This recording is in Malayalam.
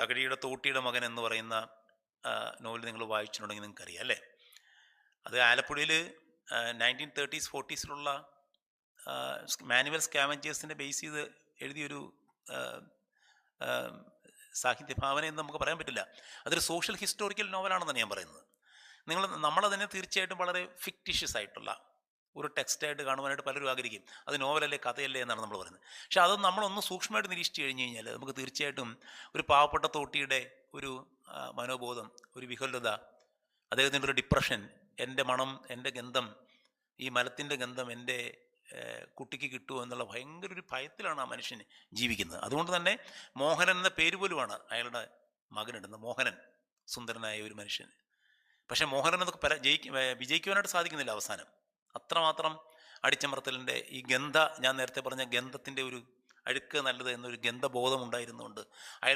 തകഴിയുടെ തോട്ടിയുടെ മകൻ എന്ന് പറയുന്ന നോവൽ നിങ്ങൾ വായിച്ചിട്ടുണ്ടെങ്കിൽ നിങ്ങൾക്ക് അറിയാം അല്ലേ? അത് ആലപ്പുഴയിൽ നയന്റീൻ തേർട്ടീസ് ഫോർട്ടീസിലുള്ള മാനുവൽ സ്കാവഞ്ചേഴ്സിനെ ബേസ് ചെയ്ത് എഴുതിയൊരു സാഹിത്യ ഭാവന എന്ന് നമുക്ക് പറയാൻ പറ്റില്ല. അതൊരു സോഷ്യൽ ഹിസ്റ്റോറിക്കൽ നോവലാണെന്നാണ് ഞാൻ പറയുന്നത്. നിങ്ങൾ നമ്മളതിനെ തീർച്ചയായിട്ടും വളരെ ഫിക്റ്റീഷ്യസ് ആയിട്ടുള്ള ഒരു ടെക്സ്റ്റായിട്ട് കാണുവാനായിട്ട് പലരും ആഗ്രഹിക്കും. അത് നോവലല്ലേ കഥയല്ലേ എന്നാണ് നമ്മൾ പറയുന്നത്. പക്ഷെ അത് നമ്മളൊന്ന് സൂക്ഷ്മമായിട്ട് നിരീക്ഷിച്ച് കഴിഞ്ഞ് കഴിഞ്ഞാൽ നമുക്ക് തീർച്ചയായിട്ടും ഒരു പാവപ്പെട്ട തോട്ടിയുടെ ഒരു മനോബോധം ഒരു വിഹുലത അദ്ദേഹത്തിന്റെ ഒരു ഡിപ്രഷൻ എന്റെ മണം എന്റെ ഗന്ധം ഈ മലത്തിന്റെ ഗന്ധം എന്റെ കുട്ടിക്ക് കിട്ടുമോ എന്നുള്ള ഭയങ്കര ഒരു ഭയത്തിലാണ് ആ മനുഷ്യൻ ജീവിക്കുന്നത്. അതുകൊണ്ട് തന്നെ മോഹനൻ എന്ന പേര് പോലുമാണ് അയാളുടെ മകനിടുന്നത്. മോഹനൻ സുന്ദരനായ ഒരു മനുഷ്യൻ. പക്ഷേ മോഹനൻ അതൊക്കെ പല ജയിക്കും വിജയിക്കുവാനായിട്ട് സാധിക്കുന്നില്ല അവസാനം. അത്രമാത്രം അടിച്ചമർത്തലിന്റെ ഈ ഗന്ധ ഞാൻ നേരത്തെ പറഞ്ഞ ഗന്ധത്തിന്റെ ഒരു അഴുക്ക് നല്ലത് എന്നൊരു ഗന്ധബോധം ഉണ്ടായിരുന്നുകൊണ്ട് അയാൾ